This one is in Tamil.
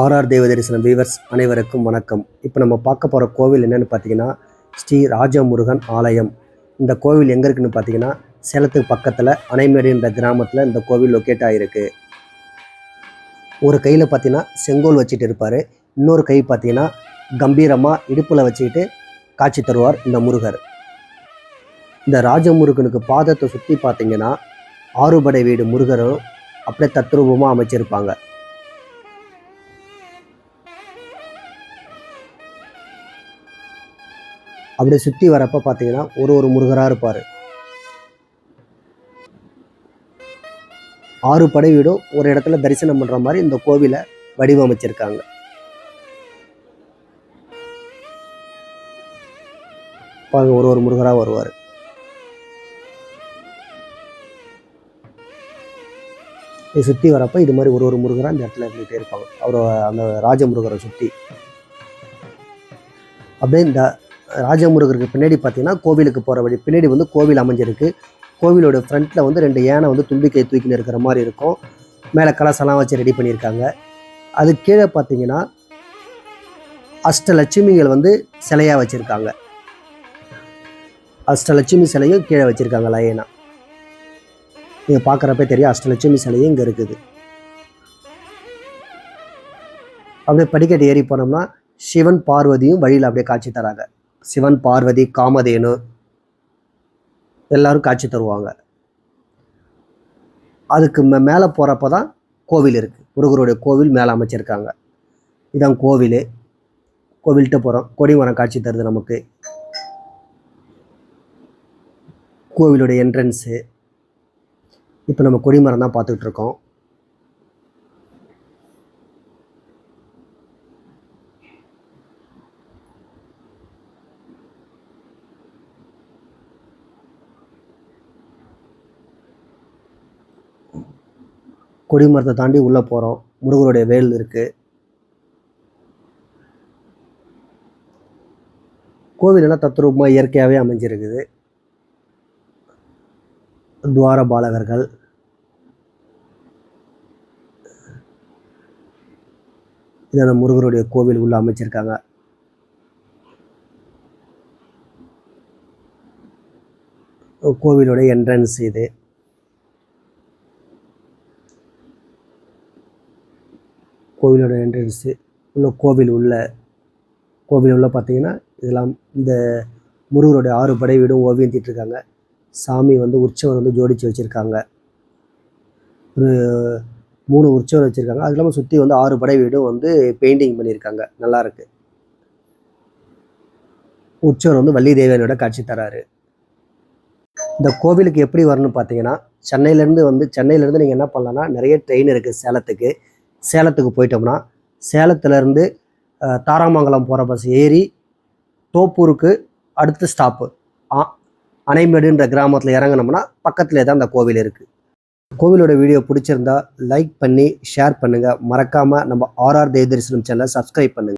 ஆர்ஆர் தேவ தரிசனம் வீவர்ஸ் அனைவருக்கும் வணக்கம். இப்போ நம்ம பார்க்க போகிற கோவில் என்னன்னு பார்த்தீங்கன்னா ஸ்ரீ ராஜமுருகன் ஆலயம். இந்த கோவில் எங்கே இருக்குன்னு பார்த்தீங்கன்னா சேலத்துக்கு பக்கத்தில் அணைமேடுன்ற கிராமத்தில் இந்த கோவில் லொக்கேட் ஆகிருக்கு ஒரு கையில் பார்த்தீங்கன்னா செங்கோல் வச்சுட்டு இருப்பார். இன்னொரு கை பார்த்தீங்கன்னா கம்பீரமாக இடுப்பில் வச்சுக்கிட்டு காட்சி தருவார் இந்த முருகர். இந்த ராஜமுருகனுக்கு பாதத்தை சுற்றி பார்த்தீங்கன்னா ஆறுபடை வீடு முருகரும் அப்படியே தத்ரூபமாக அமைச்சிருப்பாங்க. அப்படியே சுற்றி வரப்போ பார்த்தீங்கன்னா ஒரு ஒரு முருகராக இருப்பார். ஆறு படை வீடும் ஒரு இடத்துல தரிசனம் பண்ணுற மாதிரி இந்த கோவிலை வடிவமைச்சிருக்காங்க. பாருங்க ஒரு ஒரு முருகராக வருவார். இதை சுற்றி வரப்போ இது மாதிரி ஒரு ஒரு முருகராக அந்த இடத்துல இருந்துகிட்டே இருப்பாங்க. அவர் அந்த ராஜமுருகரை சுற்றி அப்படியே இந்த ராஜமுருகருக்கு பின்னாடி பார்த்தீங்கன்னா கோவிலுக்கு போகிற வழி. பின்னாடி வந்து கோவில் அமைஞ்சிருக்கு. கோவிலோட ஃப்ரண்ட்டில் வந்து ரெண்டு யானை வந்து தும்பிக்கை தூக்கின்னு இருக்கிற மாதிரி இருக்கும். மேலே கலசெல்லாம் வச்சு ரெடி பண்ணியிருக்காங்க. அது கீழே பார்த்தீங்கன்னா அஷ்டலட்சுமிகள் வந்து சிலையாக வச்சுருக்காங்க. அஷ்டலட்சுமி சிலையும் கீழே வச்சுருக்காங்க லயனா நீங்கள் பார்க்குறப்ப தெரியும் அஷ்டலட்சுமி சிலையும் இங்கே இருக்குது. அப்படியே படிக்கட்டு ஏறி போனோம்னா சிவன் பார்வதியும் வழியில் அப்படியே காட்சி தராங்க. சிவன் பார்வதி காமதேனு எல்லாரும் காட்சி தருவாங்க. அதுக்கு மே மேலே போகிறப்ப தான் கோவில் இருக்குது முருகருடைய கோவில் மேலே அமைச்சிருக்காங்க. இதான் கோவில். கோவில்கிட்ட போகிறோம் கொடிமரம் காட்சி தருது நமக்கு. கோவிலுடைய என்ட்ரன்ஸு இப்போ நம்ம கொடிமரம் தான் பார்த்துக்கிட்டு கொடிமரத்தை தாண்டி உள்ளே போகிறோம் முருகருடைய வேல் இருக்குது கோவில் எல்லாம் தத்ரூபமாக இயற்கையாகவே அமைஞ்சிருக்குது. துவார பாலகர்கள். இதை அந்த முருகருடைய கோவில் உள்ள அமைச்சிருக்காங்க. கோவிலுடைய என்ட்ரன்ஸ் இது. கோவிலோட என்ட்ரன்ஸு உள்ள கோவில் உள்ள கோவில் உள்ள பார்த்தீங்கன்னா இதெல்லாம் இந்த முருகருடைய ஆறு படை வீடும் ஓவியம் தீட்டிருக்காங்க. சாமி வந்து உற்சவர் வந்து ஜோடிச்சு வச்சுருக்காங்க. ஒரு மூணு உற்சவர் வச்சுருக்காங்க. அது இல்லாமல் சுற்றி வந்து ஆறு படை வீடும் வந்து பெயிண்டிங் பண்ணியிருக்காங்க. நல்லாயிருக்கு உற்சவர் வந்து வள்ளி தேவியனோட காட்சி தராரு. இந்த கோவிலுக்கு எப்படி வரணும்னு பார்த்தீங்கன்னா சென்னையிலேருந்து வந்து சென்னையிலேருந்து நீங்கள் என்ன பண்ணலான்னா நிறைய ட்ரெயின் இருக்குது சேலத்துக்கு. சேலத்துக்கு போயிட்டோம்னா சேலத்துலேருந்து தாராமங்கலம் போகிற பஸ் ஏறி தோப்பூருக்கு அடுத்த ஸ்டாப்பு அணைமேடுன்ற கிராமத்தில் இறங்கினோம்னா பக்கத்துலேயே தான் அந்த கோவில் இருக்குது கோவிலோட வீடியோ பிடிச்சிருந்தா லைக் பண்ணி ஷேர் பண்ணுங்கள் மறக்காமல் நம்ம ஆர்ஆர் தேவதரிசனம் சேனலை சப்ஸ்கிரைப் பண்ணுங்கள்